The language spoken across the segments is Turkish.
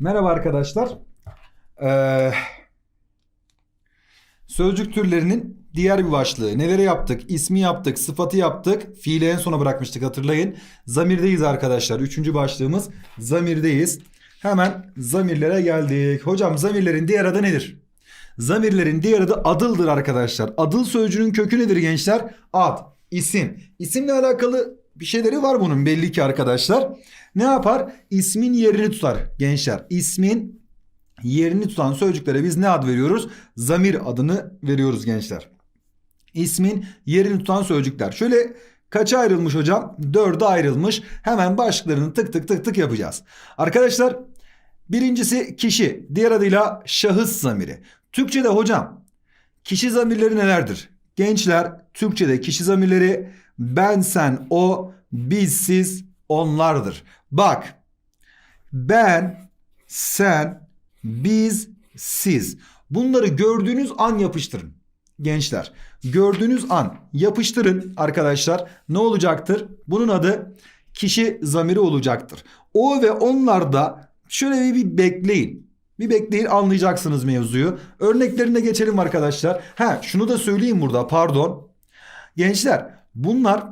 Merhaba arkadaşlar. Ee, sözcük türlerinin diğer bir başlığı. Neleri yaptık? İsmi yaptık, sıfatı yaptık. Fiili en sona bırakmıştık hatırlayın. Zamirdeyiz arkadaşlar. Üçüncü başlığımız zamirdeyiz. Hemen zamirlere geldik. Hocam zamirlerin diğer adı nedir? Zamirlerin diğer adı adıldır arkadaşlar. Adıl sözcüğünün kökü nedir gençler? Ad, isim. İsimle alakalı bir şeyleri var bunun belli ki arkadaşlar. Ne yapar? İsmin yerini tutar gençler. İsmin yerini tutan sözcüklere biz ne ad veriyoruz? Zamir adını veriyoruz gençler. İsmin yerini tutan sözcükler. Şöyle kaça ayrılmış hocam? Dörde ayrılmış. Hemen başlıklarını tık tık tık tık yapacağız. Arkadaşlar birincisi kişi. Diğer adıyla şahıs zamiri. Türkçe'de hocam kişi zamirleri nelerdir? Gençler Türkçe'de kişi zamirleri ben, sen, o, biz, siz, onlardır. Bak ben, sen, biz, siz. Bunları gördüğünüz an yapıştırın. Gençler gördüğünüz an yapıştırın arkadaşlar. Ne olacaktır? Bunun adı kişi zamiri olacaktır. O ve onlarda şöyle bir, bir bekleyin. Bir bekleyin anlayacaksınız mevzuyu. Örneklerine geçelim arkadaşlar. Ha şunu da söyleyeyim burada pardon. Gençler bunlar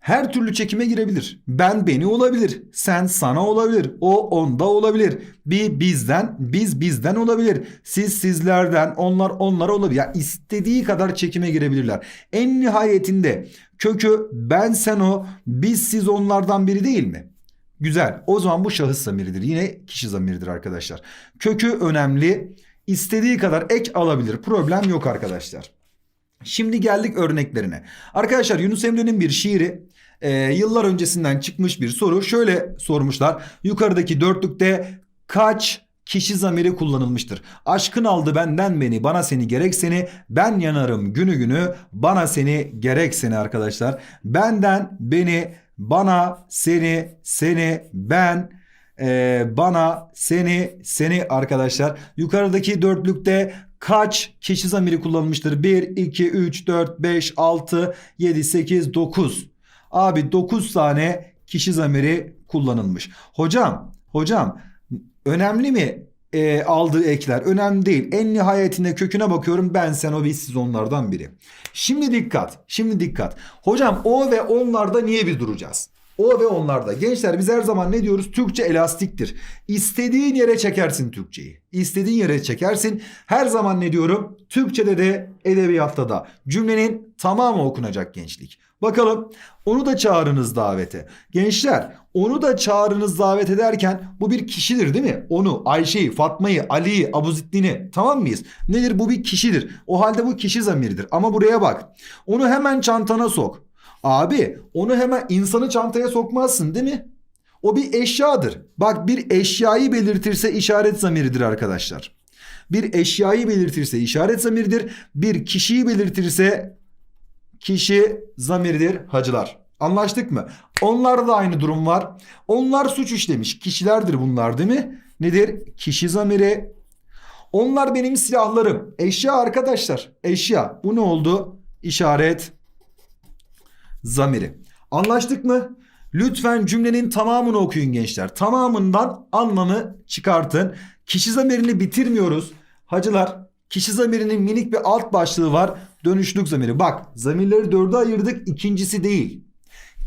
her türlü çekime girebilir. Ben beni olabilir. Sen sana olabilir. O onda olabilir. Bir bizden, biz bizden olabilir. Siz sizlerden, onlar onlara olabilir. Ya istediği kadar çekime girebilirler. En nihayetinde kökü ben sen o, biz siz onlardan biri değil mi? Güzel. O zaman bu şahıs zamiridir. Yine kişi zamiridir arkadaşlar. Kökü önemli. İstediği kadar ek alabilir. Problem yok arkadaşlar. Şimdi geldik örneklerine. Arkadaşlar Yunus Emre'nin bir şiiri e, yıllar öncesinden çıkmış bir soru. Şöyle sormuşlar. Yukarıdaki dörtlükte kaç kişi zamiri kullanılmıştır? Aşkın aldı benden beni, bana seni gerek seni, ben yanarım günü günü, bana seni gerek seni arkadaşlar. Benden beni, bana seni, seni, ben, e, bana, seni, seni arkadaşlar. Yukarıdaki dörtlükte kaç kişi zamiri kullanılmıştır? 1, 2, 3, 4, 5, 6, 7, 8, 9. Abi 9 tane kişi zamiri kullanılmış. Hocam, hocam önemli mi e, aldığı ekler? Önemli değil. En nihayetinde köküne bakıyorum ben sen o biz siz onlardan biri. Şimdi dikkat, şimdi dikkat. Hocam o ve onlarda niye bir duracağız? O ve onlarda. Gençler biz her zaman ne diyoruz? Türkçe elastiktir. İstediğin yere çekersin Türkçeyi. İstediğin yere çekersin. Her zaman ne diyorum? Türkçede de edebiyatta da. Cümlenin tamamı okunacak gençlik. Bakalım onu da çağırınız davete. Gençler onu da çağırınız davet ederken bu bir kişidir değil mi? Onu, Ayşe'yi, Fatma'yı, Ali'yi, Abuzittin'i tamam mıyız? Nedir bu bir kişidir. O halde bu kişi zamiridir. Ama buraya bak. Onu hemen çantana sok. Abi onu hemen insanı çantaya sokmazsın değil mi? O bir eşyadır. Bak bir eşyayı belirtirse işaret zamiridir arkadaşlar. Bir eşyayı belirtirse işaret zamiridir. Bir kişiyi belirtirse kişi zamiridir hacılar. Anlaştık mı? Onlarda da aynı durum var. Onlar suç işlemiş. Kişilerdir bunlar değil mi? Nedir? Kişi zamiri. Onlar benim silahlarım. Eşya arkadaşlar. Eşya. Bu ne oldu? İşaret zamiri. Anlaştık mı? Lütfen cümlenin tamamını okuyun gençler. Tamamından anlamı çıkartın. Kişi zamirini bitirmiyoruz. Hacılar kişi zamirinin minik bir alt başlığı var. Dönüşlük zamiri. Bak zamirleri dörde ayırdık. İkincisi değil.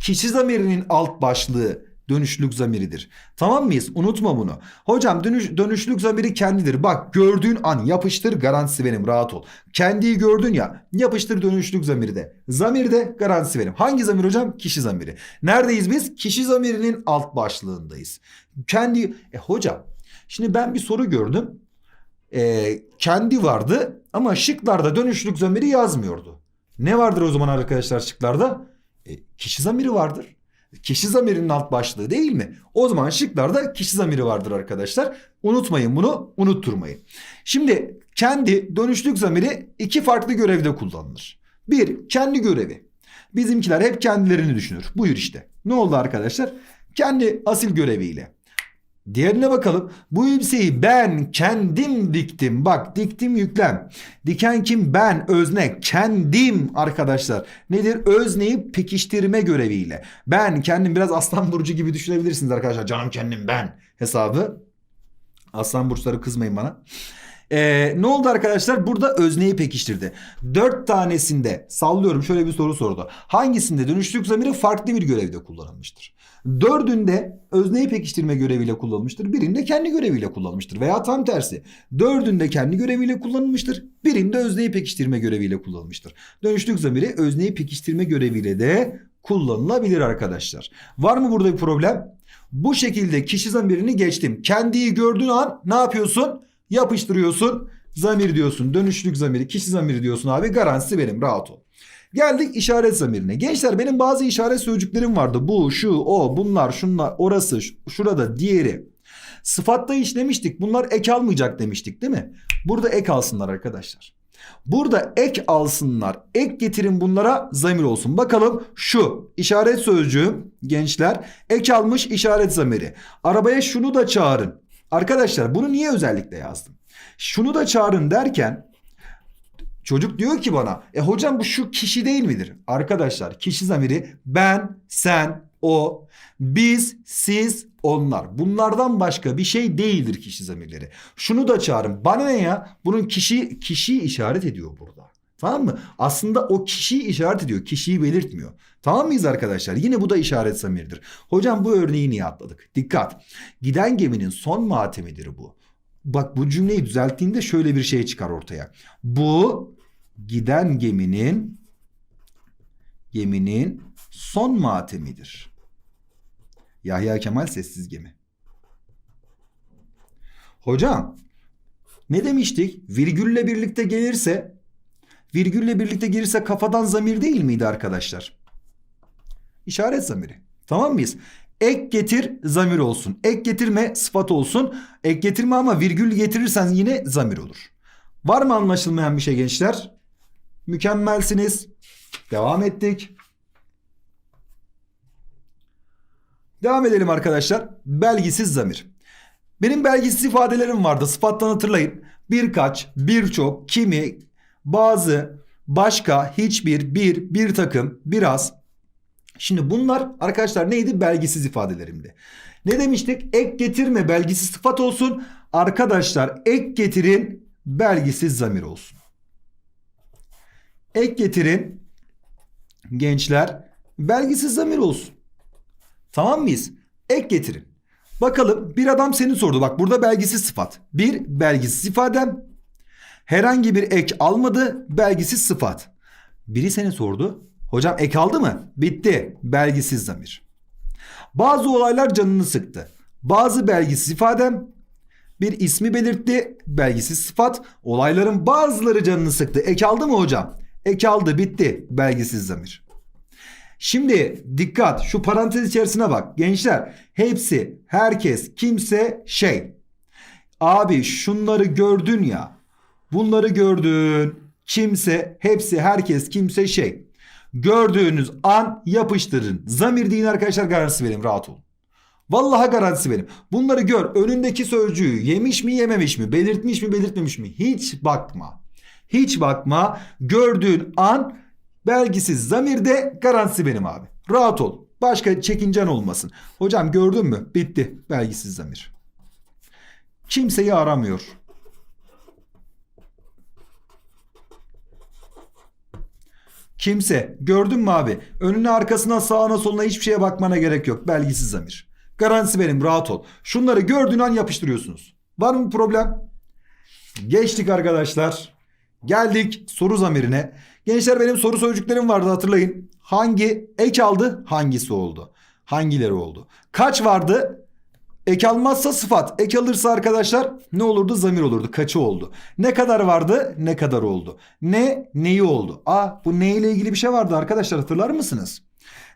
Kişi zamirinin alt başlığı dönüşlük zamiridir. Tamam mıyız? Unutma bunu. Hocam dönüş, dönüşlük zamiri kendidir. Bak gördüğün an yapıştır garantisi benim rahat ol. Kendiyi gördün ya yapıştır dönüşlük zamiri de. Zamir de garantisi benim. Hangi zamir hocam? Kişi zamiri. Neredeyiz biz? Kişi zamirinin alt başlığındayız. Kendi e hocam şimdi ben bir soru gördüm. E, kendi vardı ama şıklarda dönüşlük zamiri yazmıyordu. Ne vardır o zaman arkadaşlar şıklarda? E, kişi zamiri vardır. Kişi zamirinin alt başlığı değil mi? O zaman şıklarda kişi zamiri vardır arkadaşlar. Unutmayın bunu, unutturmayın. Şimdi kendi dönüşlük zamiri iki farklı görevde kullanılır. Bir, kendi görevi. Bizimkiler hep kendilerini düşünür. Buyur işte. Ne oldu arkadaşlar? Kendi asil göreviyle. Diğerine bakalım. Bu elbiseyi ben kendim diktim. Bak diktim yüklem. Diken kim? Ben özne. Kendim arkadaşlar. Nedir? Özneyi pekiştirme göreviyle. Ben kendim biraz aslan burcu gibi düşünebilirsiniz arkadaşlar. Canım kendim ben hesabı. Aslan burçları kızmayın bana. Ee, ne oldu arkadaşlar? Burada özneyi pekiştirdi. Dört tanesinde sallıyorum şöyle bir soru sordu. Hangisinde dönüştürük zamiri farklı bir görevde kullanılmıştır? Dördünde özneyi pekiştirme göreviyle kullanılmıştır. Birinde kendi göreviyle kullanılmıştır. Veya tam tersi. Dördünde kendi göreviyle kullanılmıştır. Birinde özneyi pekiştirme göreviyle kullanılmıştır. Dönüştürük zamiri özneyi pekiştirme göreviyle de kullanılabilir arkadaşlar. Var mı burada bir problem? Bu şekilde kişi zamirini geçtim. Kendiyi gördüğün an ne yapıyorsun? Yapıştırıyorsun. Zamir diyorsun. Dönüşlük zamiri, kişi zamiri diyorsun abi. Garantisi benim. Rahat ol. Geldik işaret zamirine. Gençler benim bazı işaret sözcüklerim vardı. Bu, şu, o, bunlar, şunlar, orası, şurada, diğeri. Sıfatta işlemiştik. Bunlar ek almayacak demiştik değil mi? Burada ek alsınlar arkadaşlar. Burada ek alsınlar. Ek getirin bunlara zamir olsun. Bakalım şu işaret sözcüğüm gençler ek almış işaret zamiri. Arabaya şunu da çağırın. Arkadaşlar bunu niye özellikle yazdım? Şunu da çağırın derken çocuk diyor ki bana e hocam bu şu kişi değil midir? Arkadaşlar kişi zamiri ben, sen, o, biz, siz, onlar. Bunlardan başka bir şey değildir kişi zamirleri. Şunu da çağırın. Bana ne ya? Bunun kişi kişiyi işaret ediyor burada. Tamam mı? Aslında o kişiyi işaret ediyor. Kişiyi belirtmiyor. Tamam mıyız arkadaşlar? Yine bu da işaret zamirdir. Hocam bu örneği niye atladık? Dikkat. Giden geminin son matemidir bu. Bak bu cümleyi düzelttiğinde şöyle bir şey çıkar ortaya. Bu giden geminin geminin son matemidir. Yahya Kemal sessiz gemi. Hocam ne demiştik? Virgülle birlikte gelirse virgülle birlikte gelirse kafadan zamir değil miydi arkadaşlar? İşaret zamiri. Tamam mıyız? Ek getir zamir olsun. Ek getirme sıfat olsun. Ek getirme ama virgül getirirsen yine zamir olur. Var mı anlaşılmayan bir şey gençler? Mükemmelsiniz. Devam ettik. Devam edelim arkadaşlar. Belgisiz zamir. Benim belgisiz ifadelerim vardı. Sıfattan hatırlayın. Birkaç, birçok, kimi, bazı, başka, hiçbir, bir, bir takım, biraz. Şimdi bunlar arkadaşlar neydi? Belgisiz ifadelerimdi. Ne demiştik? Ek getirme belgisiz sıfat olsun. Arkadaşlar ek getirin belgisiz zamir olsun. Ek getirin gençler belgisiz zamir olsun. Tamam mıyız? Ek getirin. Bakalım bir adam seni sordu. Bak burada belgisiz sıfat. Bir belgisiz ifadem. Herhangi bir ek almadı. Belgisiz sıfat. Biri seni sordu. Hocam ek aldı mı? Bitti. Belgisiz zamir. Bazı olaylar canını sıktı. Bazı belgisiz ifadem. Bir ismi belirtti. Belgisiz sıfat. Olayların bazıları canını sıktı. Ek aldı mı hocam? Ek aldı. Bitti. Belgisiz zamir. Şimdi dikkat şu parantez içerisine bak gençler hepsi herkes kimse şey abi şunları gördün ya bunları gördün kimse hepsi herkes kimse şey gördüğünüz an yapıştırın zamir deyin arkadaşlar garantisi benim rahat olun. Vallahi garantisi benim. Bunları gör. Önündeki sözcüğü yemiş mi yememiş mi? Belirtmiş mi belirtmemiş mi? Hiç bakma. Hiç bakma. Gördüğün an belgisiz zamirde garantisi benim abi. Rahat ol. Başka çekincen olmasın. Hocam gördün mü? Bitti. Belgisiz zamir. Kimseyi aramıyor. Kimse. Gördün mü abi? Önüne arkasına sağına soluna hiçbir şeye bakmana gerek yok. Belgisiz zamir. Garantisi benim rahat ol. Şunları gördüğün an yapıştırıyorsunuz. Var mı problem? Geçtik arkadaşlar. Geldik soru zamirine. Gençler benim soru sözcüklerim vardı hatırlayın. Hangi ek aldı? Hangisi oldu? Hangileri oldu? Kaç vardı? Ek almazsa sıfat. Ek alırsa arkadaşlar ne olurdu? Zamir olurdu. Kaçı oldu? Ne kadar vardı? Ne kadar oldu? Ne? Neyi oldu? Aa bu ne ile ilgili bir şey vardı arkadaşlar hatırlar mısınız?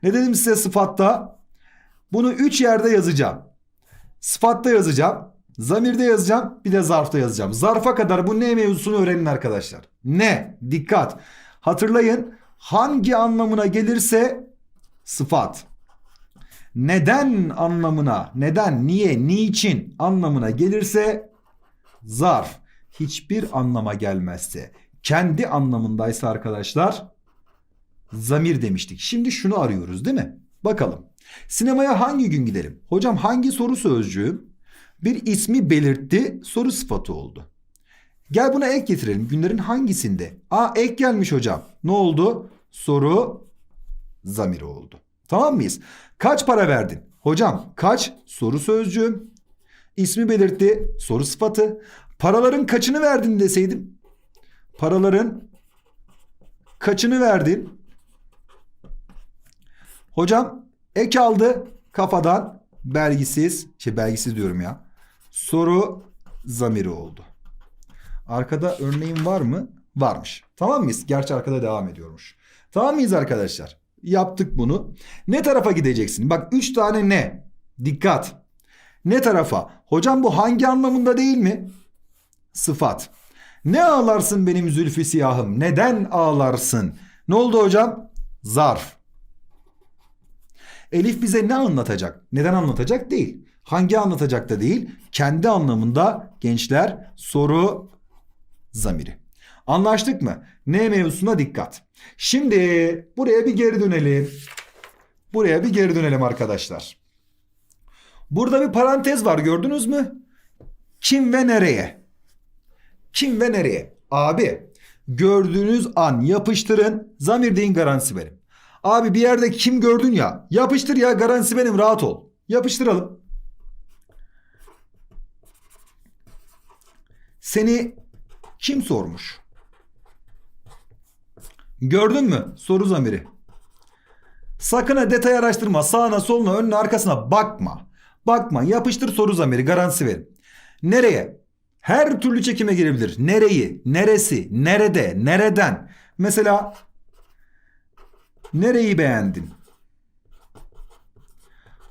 Ne dedim size sıfatta? Bunu 3 yerde yazacağım. Sıfatta yazacağım. Zamirde yazacağım. Bir de zarfta yazacağım. Zarfa kadar bu ne mevzusunu öğrenin arkadaşlar. Ne? Dikkat. Hatırlayın. Hangi anlamına gelirse sıfat. Neden anlamına, neden, niye, niçin anlamına gelirse zarf. Hiçbir anlama gelmezse, kendi anlamındaysa arkadaşlar zamir demiştik. Şimdi şunu arıyoruz değil mi? Bakalım. Sinemaya hangi gün gidelim? Hocam hangi soru sözcüğü? Bir ismi belirtti soru sıfatı oldu. Gel buna ek getirelim. Günlerin hangisinde? Aa ek gelmiş hocam. Ne oldu? Soru zamiri oldu. Tamam mıyız? Kaç para verdin? Hocam kaç? Soru sözcüğü. İsmi belirtti. Soru sıfatı. Paraların kaçını verdin deseydim. Paraların kaçını verdin? Hocam ek aldı kafadan belgisiz. Şey belgisiz diyorum ya. Soru zamiri oldu. Arkada örneğin var mı? Varmış. Tamam mıyız? Gerçi arkada devam ediyormuş. Tamam mıyız arkadaşlar? Yaptık bunu. Ne tarafa gideceksin? Bak 3 tane ne? Dikkat. Ne tarafa? Hocam bu hangi anlamında değil mi? Sıfat. Ne ağlarsın benim zülfü siyahım? Neden ağlarsın? Ne oldu hocam? Zarf. Elif bize ne anlatacak? Neden anlatacak değil. Hangi anlatacak da değil. Kendi anlamında gençler soru zamiri. Anlaştık mı? Ne mevzusuna dikkat. Şimdi buraya bir geri dönelim. Buraya bir geri dönelim arkadaşlar. Burada bir parantez var gördünüz mü? Kim ve nereye? Kim ve nereye? Abi gördüğünüz an yapıştırın zamir deyin garantisi verin. Abi bir yerde kim gördün ya yapıştır ya garantisi benim rahat ol. Yapıştıralım. Seni kim sormuş? Gördün mü? Soru zamiri. Sakın ha detay araştırma. Sağına soluna önüne arkasına bakma. Bakma. Yapıştır soru zamiri. Garantisi verin. Nereye? Her türlü çekime girebilir. Nereyi? Neresi? Nerede? Nereden? Mesela nereyi beğendin?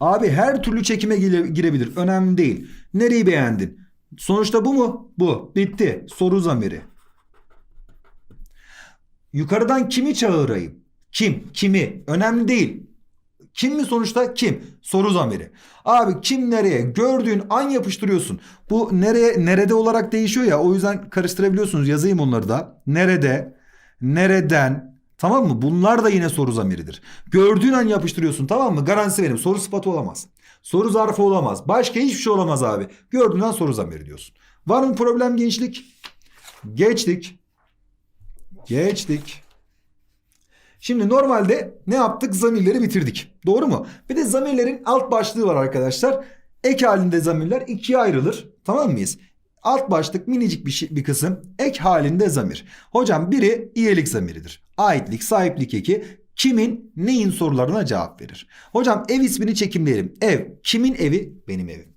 Abi her türlü çekime gire- girebilir. Önemli değil. Nereyi beğendin? Sonuçta bu mu? Bu. Bitti. Soru zamiri. Yukarıdan kimi çağırayım? Kim? Kimi? Önemli değil. Kim mi sonuçta? Kim? Soru zamiri. Abi kim nereye? Gördüğün an yapıştırıyorsun. Bu nereye, nerede olarak değişiyor ya. O yüzden karıştırabiliyorsunuz. Yazayım onları da. Nerede? Nereden? Tamam mı? Bunlar da yine soru zamiridir. Gördüğün an yapıştırıyorsun tamam mı? Garantisi benim. Soru sıfatı olamaz. Soru zarfı olamaz. Başka hiçbir şey olamaz abi. Gördüğün an soru zamiri diyorsun. Var mı problem gençlik? Geçtik. Geçtik. Şimdi normalde ne yaptık? Zamirleri bitirdik. Doğru mu? Bir de zamirlerin alt başlığı var arkadaşlar. Ek halinde zamirler ikiye ayrılır. Tamam mıyız? Alt başlık minicik bir, şey, bir kısım. Ek halinde zamir. Hocam biri iyilik zamiridir. Aitlik, sahiplik eki kimin, neyin sorularına cevap verir. Hocam ev ismini çekimleyelim. Ev kimin evi? Benim evim.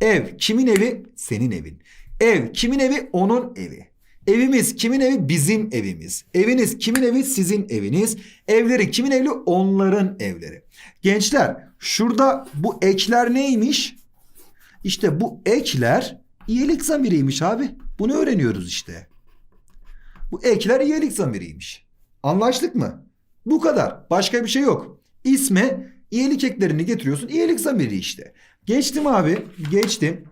Ev kimin evi? Senin evin. Ev kimin evi? Onun evi. Evimiz kimin evi? Bizim evimiz. Eviniz kimin evi? Sizin eviniz. Evleri kimin evli? Onların evleri. Gençler şurada bu ekler neymiş? İşte bu ekler iyilik zamiriymiş abi. Bunu öğreniyoruz işte. Bu ekler iyilik zamiriymiş. Anlaştık mı? Bu kadar. Başka bir şey yok. İsme iyilik eklerini getiriyorsun. İyilik zamiri işte. Geçtim abi. Geçtim.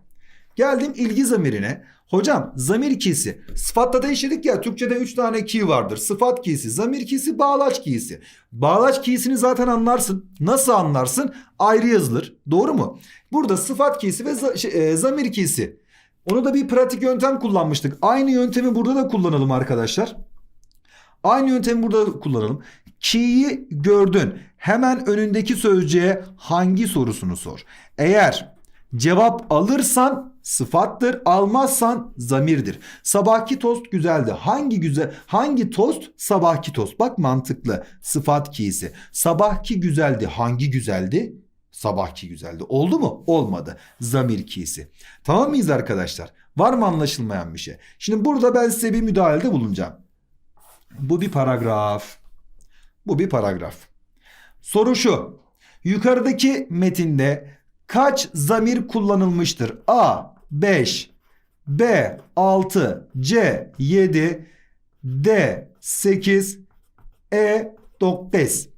Geldim ilgi zamirine. Hocam zamir kisi. Sıfatta da işledik ya Türkçe'de 3 tane ki vardır. Sıfat kisi, zamir kisi, bağlaç kisi. Bağlaç kisini zaten anlarsın. Nasıl anlarsın? Ayrı yazılır. Doğru mu? Burada sıfat kisi ve şey, e, zamir kisi. Onu da bir pratik yöntem kullanmıştık. Aynı yöntemi burada da kullanalım arkadaşlar. Aynı yöntemi burada da kullanalım. Ki'yi gördün. Hemen önündeki sözcüğe hangi sorusunu sor. Eğer cevap alırsan sıfattır, almazsan zamirdir. Sabahki tost güzeldi. Hangi güzel hangi tost? Sabahki tost. Bak mantıklı. Sıfat ki'si. Sabahki güzeldi. Hangi güzeldi? Sabahki güzeldi. Oldu mu? Olmadı. Zamir ki'si. Tamam mıyız arkadaşlar? Var mı anlaşılmayan bir şey? Şimdi burada ben size bir müdahalede bulunacağım. Bu bir paragraf. Bu bir paragraf. Soru şu. Yukarıdaki metinde kaç zamir kullanılmıştır? A 5, B 6, C 7, D 8, E 9.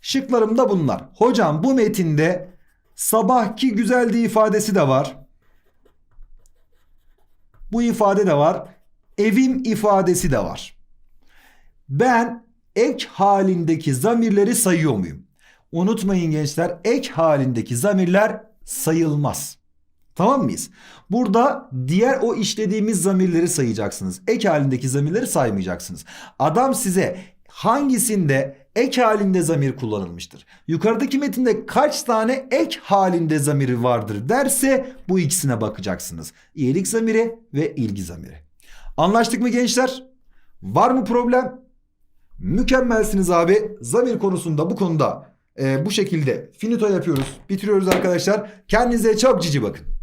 Şıklarım da bunlar. Hocam bu metinde sabahki güzeldi ifadesi de var. Bu ifade de var. Evim ifadesi de var. Ben ek halindeki zamirleri sayıyor muyum? Unutmayın gençler ek halindeki zamirler sayılmaz. Tamam mıyız? Burada diğer o işlediğimiz zamirleri sayacaksınız. Ek halindeki zamirleri saymayacaksınız. Adam size hangisinde ek halinde zamir kullanılmıştır? Yukarıdaki metinde kaç tane ek halinde zamiri vardır derse bu ikisine bakacaksınız. İyilik zamiri ve ilgi zamiri. Anlaştık mı gençler? Var mı problem? Mükemmelsiniz abi. Zamir konusunda bu konuda e, bu şekilde finito yapıyoruz. Bitiriyoruz arkadaşlar. Kendinize çok cici bakın.